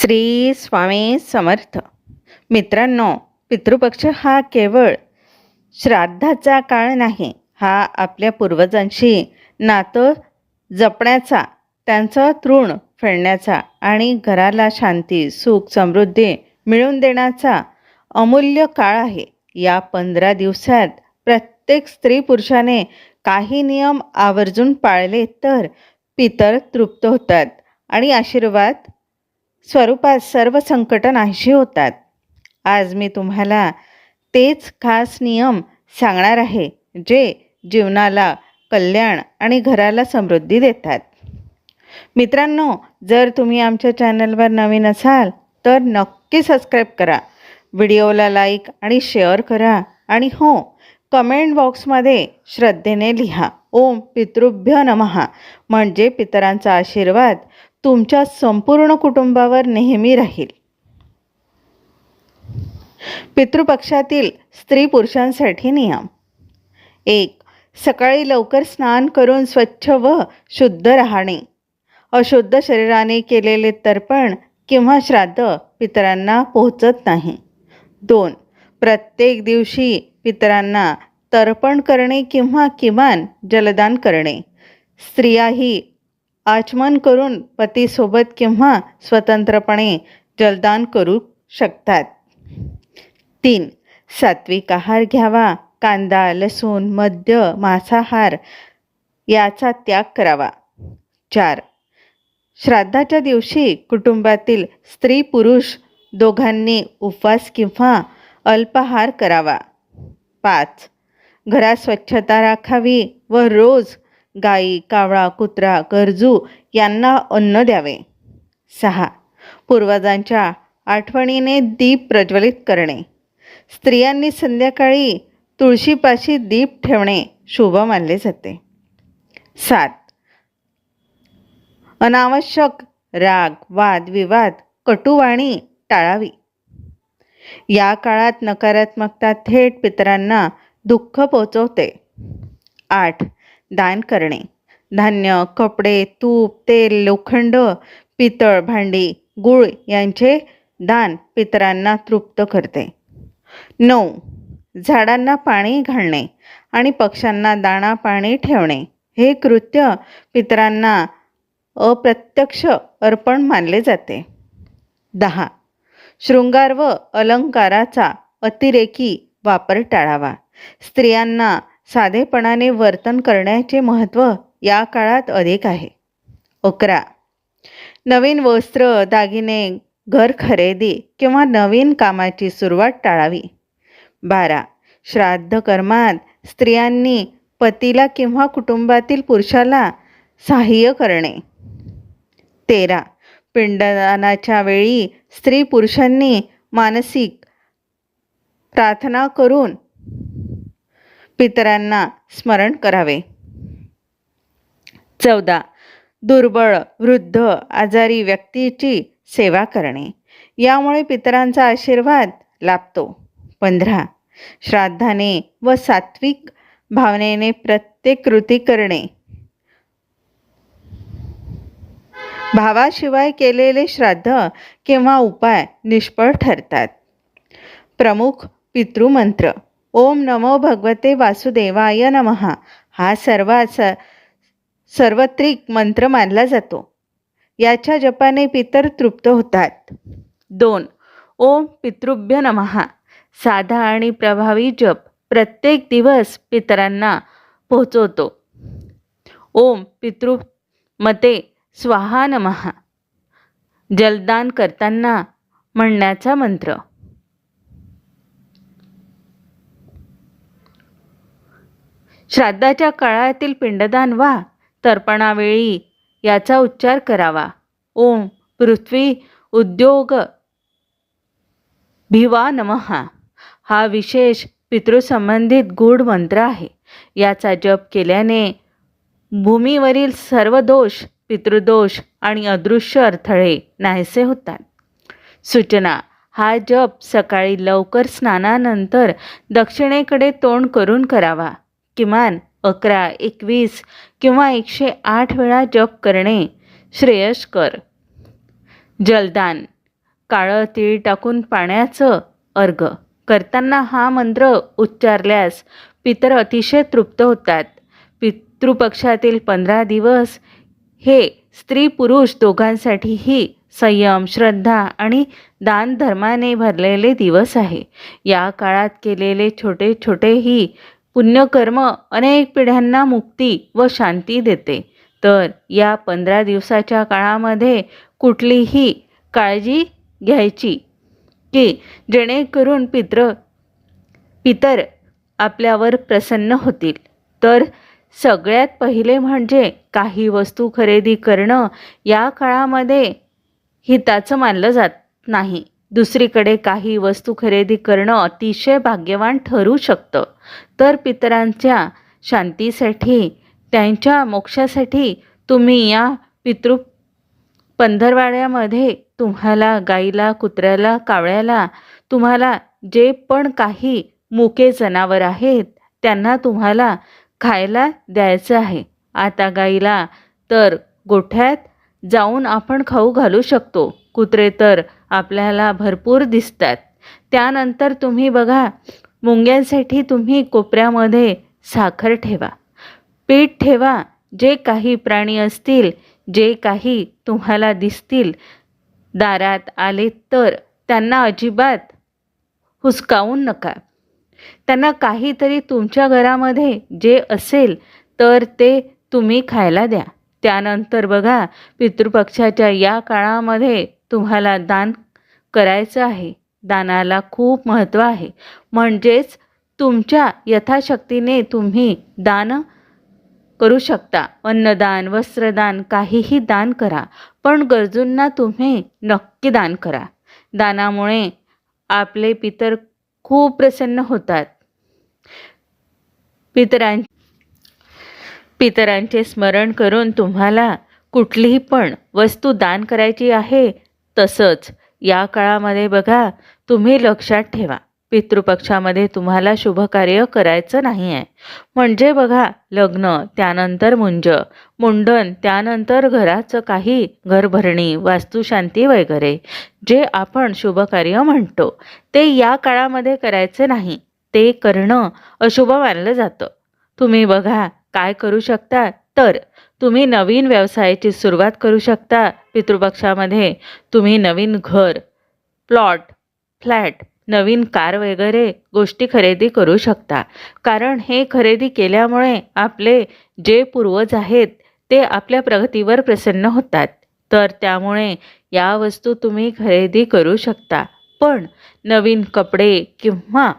श्री स्वामी समर्थ. मित्रांनो पितृपक्ष हा केवळ श्राद्धाचा काळ नाही हा आपल्या पूर्वजांशी नातं जपण्याचा त्यांचं तृण फेडण्याचा आणि घराला शांती सुख समृद्धी मिळवून देण्याचा अमूल्य काळ आहे. या पंधरा दिवसात प्रत्येक स्त्री पुरुषाने काही नियम आवर्जून पाळले तर पितर तृप्त होतात आणि आशीर्वाद स्वरूपात सर्व संकट नाहीशी होतात. आज मी तुम्हाला तेच खास नियम सांगणार आहे जे जीवनाला कल्याण आणि घराला समृद्धी देतात. मित्रांनो जर तुम्ही आमच्या चॅनलवर नवीन असाल तर नक्की सबस्क्राईब करा. व्हिडिओला लाईक आणि शेअर करा आणि हो कमेंट बॉक्समध्ये श्रद्धेने लिहा. ओम पितृभ्य नमहा म्हणजे पितरांचा आशीर्वाद. तुमच्या संपूर्ण कुटुंबावर नेहमी राहील. पितृपक्षातील स्त्री पुरुषांसाठी नियम. एक सकाळी लवकर स्नान करून स्वच्छ व शुद्ध राहणे. अशुद्ध शरीराने केलेले तर्पण किंवा श्राद्ध पितरांना पोहोचत नाही. दोन प्रत्येक दिवशी पितरांना तर्पण करणे किंवा किमान जलदान करणे. स्त्रियाही आचमन करून पतीसोबत किंवा स्वतंत्रपणे जलदान करू शकतात. तीन सात्विक आहार घ्यावा. कांदा लसूण मद्य मांसाहार याचा त्याग करावा. चार श्राद्धाच्या दिवशी कुटुंबातील स्त्री पुरुष दोघांनी उपवास किंवा अल्पाहार करावा. पाच घरात स्वच्छता राखावी व रोज गाई कावळा कुत्रा गरजू यांना अन्न द्यावे. सहा. पूर्वजांच्या आठवणीने दीप प्रज्वलित करणे. स्त्रियांनी संध्याकाळी तुळशीपाशी दीप ठेवणे शुभ मानले जाते. सात. अनावश्यक राग वाद विवाद कटुवाणी टाळावी. या काळात नकारात्मकता थेट पितरांना दुःख पोचवते. आठ. दान करणे. धान्य कपडे तूप तेल लोखंड पितळ भांडी गुळ यांचे दान पितरांना तृप्त करते. नऊ. झाडांना पाणी घालणे आणि पक्ष्यांना दाणा पाणी ठेवणे. हे कृत्य पितरांना अप्रत्यक्ष अर्पण मानले जाते. दहा. शृंगार व अलंकाराचा अतिरेकी वापर टाळावा. स्त्रियांना साधेपणाने वर्तन करण्याचे महत्त्व या काळात अधिक आहे. अकरा. नवीन वस्त्र दागिने घर खरेदी किंवा नवीन कामाची सुरुवात टाळावी. बारा. श्राद्ध कर्मात स्त्रियांनी पतीला किंवा कुटुंबातील पुरुषाला सहाय्य करणे. तेरा. पिंडदानाच्या वेळी स्त्री पुरुषांनी मानसिक प्रार्थना करून पितरांना स्मरण करावे. चौदा. दुर्बळ वृद्ध आजारी व्यक्तीची सेवा करणे. यामुळे पितरांचा आशीर्वाद लाभतो. पंधरा. श्राद्धाने व सात्विक भावनेने प्रत्येक कृती करणे. भावाशिवाय केलेले श्राद्ध किंवा उपाय निष्फळ ठरतात. प्रमुख पितृमंत्र. ओम नमो भगवते वासुदेवाय नमहा हा सर्वात स सर्वत्रिक मंत्र मानला जातो. याच्या जपाने पितर तृप्त होतात. दोन ओम पितृभ्य नमहा साधा आणि प्रभावी जप प्रत्येक दिवस पितरांना पोहोचवतो. ओम पितृ मते स्वाहा नमहा जलदान करताना म्हणण्याचा मंत्र. श्राद्धाच्या काळातील पिंडदान वा तर्पणावेळी याचा उच्चार करावा. ओम पृथ्वी उद्योग भिवा नमहा हा विशेष पितृसंबंधित गूढ मंत्र आहे. याचा जप केल्याने भूमीवरील सर्व दोष पितृदोष आणि अदृश्य अडथळे नाहीसे होतात. सूचना हा जप सकाळी लवकर स्नानानंतर दक्षिणेकडे तोंड करून करावा. किमान अकरा एकवीस किंवा एकशे आठ वेळा जप करणे श्रेयस्कर जलदान काळं तीळ टाकून पाण्याचं अर्घ. करताना हा मंत्र उच्चारल्यास पितर अतिशय तृप्त होतात. पितृपक्षातील पंधरा दिवस हे स्त्री पुरुष दोघांसाठीही संयम श्रद्धा आणि दान धर्माने भरलेले दिवस आहे. या काळात केलेले छोटे छोटेही पुण्यकर्म अनेक पिढ्यांना मुक्ती व शांती देते. तर या पंधरा दिवसाच्या काळामध्ये कुठलीही काळजी घ्यायची की जेणेकरून पित्र पितर आपल्यावर प्रसन्न होतील. तर सगळ्यात पहिले म्हणजे काही वस्तू खरेदी करणं या काळामध्ये हिताचं मानलं जात नाही. दुसरीकडे काही वस्तू खरेदी करणं अतिशय भाग्यवान ठरू शकतं. तर पितरांच्या शांतीसाठी त्यांच्या मोक्षासाठी तुम्ही या पितृ पंधरवाड्यामध्ये तुम्हाला गाईला कुत्र्याला कावळ्याला तुम्हाला जे पण काही मुके जनावर आहेत त्यांना तुम्हाला खायला द्यायचं आहे. आता गाईला तर गोठ्यात जाऊन आपण खाऊ घालू शकतो. कुत्रे तर आपल्याला भरपूर दिसतात. त्यानंतर तुम्ही बघा मुंग्यांसाठी तुम्ही कोपऱ्यामध्ये साखर ठेवा. पीठ ठेवा. जे काही प्राणी असतील जे काही तुम्हाला दिसतील दारात आले तर त्यांना अजिबात हुसकावून नका. त्यांना काहीतरी तुमच्या घरामध्ये जे असेल तर ते तुम्ही खायला द्या. त्यानंतर बघा पितृपक्षाच्या या काळामध्ये तुम्हाला दान करायचं आहे. दानाला खूप महत्त्व आहे. म्हणजेच तुमच्या यथाशक्तीने तुम्ही दान करू शकता. अन्नदान वस्त्रदान काहीही दान करा पण गरजूंना तुम्ही नक्की दान करा. दानामुळे आपले पितर खूप प्रसन्न होतात. पितरां पितरांचे स्मरण करून तुम्हाला कुठलीही पण वस्तू दान करायची आहे तसंच या काळामध्ये बघा तुम्ही लक्षात ठेवा पितृपक्षामध्ये तुम्हाला शुभकार्य करायचं नाही आहे म्हणजे बघा लग्न त्यानंतर मुंज मुंडन त्यानंतर घराचं काही घरभरणी वास्तुशांती वगैरे जे आपण शुभकार्य म्हणतो ते या काळामध्ये करायचं नाही. ते करणं अशुभ मानलं जातं. तुम्ही बघा काय करू शकता? तर तुम्ही नवीन व्यवसायाची सुरुवात करू शकता पितृपक्षामध्ये. तुम्ही नवीन घर प्लॉट फ्लॅट नवीन कार वगैरे गोष्टी खरेदी करू शकता. कारण हे खरेदी केल्यामुळे आपले जे पूर्वज आहेत ते आपल्या प्रगतीवर प्रसन्न होतात. तर त्यामुळे या वस्तू तुम्ही खरेदी करू शकता. पण नवीन कपडे किंवा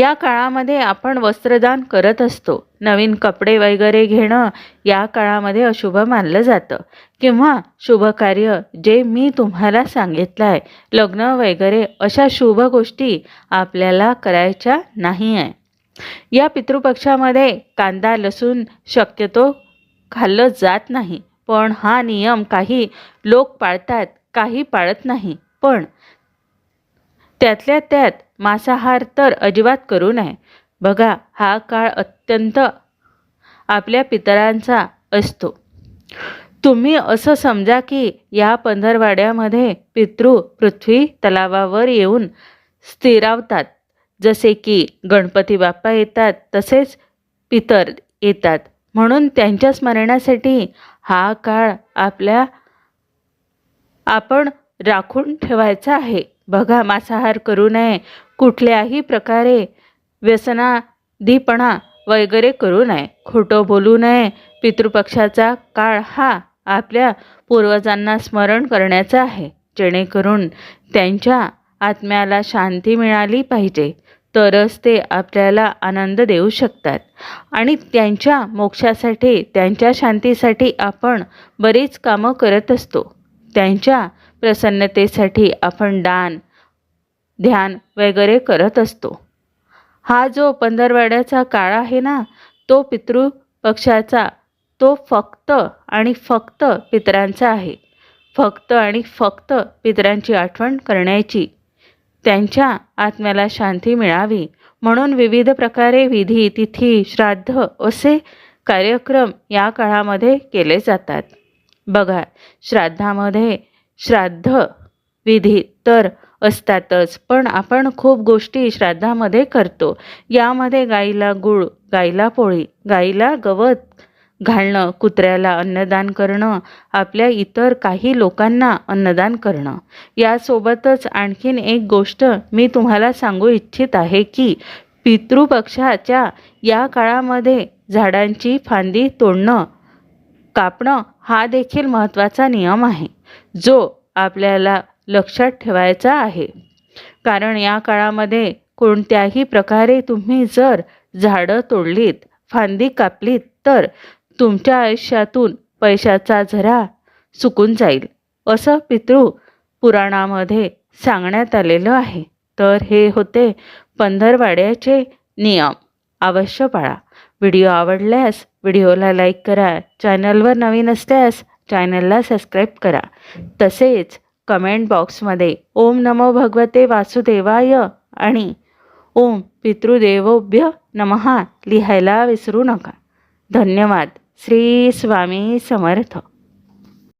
या काळामध्ये आपण वस्त्रदान करत असतो. नवीन कपडे वगैरे घेणं या काळामध्ये अशुभ मानलं जातं. किंवा शुभकार्य जे मी तुम्हाला सांगितलं आहे लग्न वगैरे अशा शुभ गोष्टी आपल्याला करायच्या नाही आहे या पितृपक्षामध्ये कांदा लसूण शक्यतो खाल्लं जात नाही. पण हा नियम काही लोक पाळतात काही पाळत नाही. पण त्यातल्या त्यात मांसाहार तर अजिबात करू नये. बघा हा काळ अत्यंत आपल्या पितरांचा असतो. तुम्ही असं समजा की या पंधरवाड्यामध्ये पितृ पृथ्वी तलावावर येऊन स्थिरावतात. जसे की गणपती बाप्पा येतात तसेच पितर येतात. म्हणून त्यांच्या स्मरणासाठी हा काळ आपल्या आपण राखून ठेवायचा आहे. बघा मांसाहार करू नये. कुठल्याही प्रकारे व्यसनाधीपणा वगैरे करू नये. खोटं बोलू नये. पितृपक्षाचा काळ हा आपल्या पूर्वजांना स्मरण करण्याचा आहे. जेणेकरून त्यांच्या आत्म्याला शांती मिळाली पाहिजे. तरच ते आपल्याला आनंद देऊ शकतात. आणि त्यांच्या मोक्षासाठी त्यांच्या शांतीसाठी आपण बरीच कामं करत असतो. त्यांच्या प्रसन्नतेसाठी आपण दान ध्यान वगैरे करत असतो. हा जो पंधरवाड्याचा काळ आहे ना तो पितृ पक्षाचा तो फक्त आणि फक्त पितरांचा आहे. फक्त आणि फक्त पितरांची आठवण करण्याची. त्यांच्या आत्म्याला शांती मिळावी. म्हणून विविध प्रकारे विधी तिथी श्राद्ध असे कार्यक्रम या काळामध्ये केले जातात. बघा श्राद्धामध्ये श्राद्ध विधी तर असतातच. पण आपण खूप गोष्टी श्राद्धामध्ये करतो. यामध्ये गाईला गुळ गाईला पोळी गाईला गवत घालणं कुत्र्याला अन्नदान करणं आपल्या इतर काही लोकांना अन्नदान करणं. यासोबतच आणखीन एक गोष्ट मी तुम्हाला सांगू इच्छित आहे की पितृपक्षाच्या या काळामध्ये झाडांची फांदी तोडणं कापणं हा देखील महत्त्वाचा नियम आहे. जो आपल्याला लक्षात ठेवायचा आहे. कारण या काळामध्ये कोणत्याही प्रकारे तुम्ही जर झाडं तोडलीत फांदी कापलीत तर तुमच्या आयुष्यातून पैशाचा झरा सुकून जाईल असं पितृ पुराणामध्ये सांगण्यात आलेलं आहे. तर हे होते पंधरवाड्याचे नियम. अवश्य पाळा. व्हिडिओ आवडल्यास व्हिडिओला लाईक करा. चॅनलवर नवीन असल्यास चॅनलला सबस्क्राईब करा. तसेच कमेंट बॉक्समध्ये ओम नमो भगवते वासुदेवाय आणि ओम पितृदेवोभ्य नमहा लिहायला विसरू नका. धन्यवाद. श्री स्वामी समर्थ.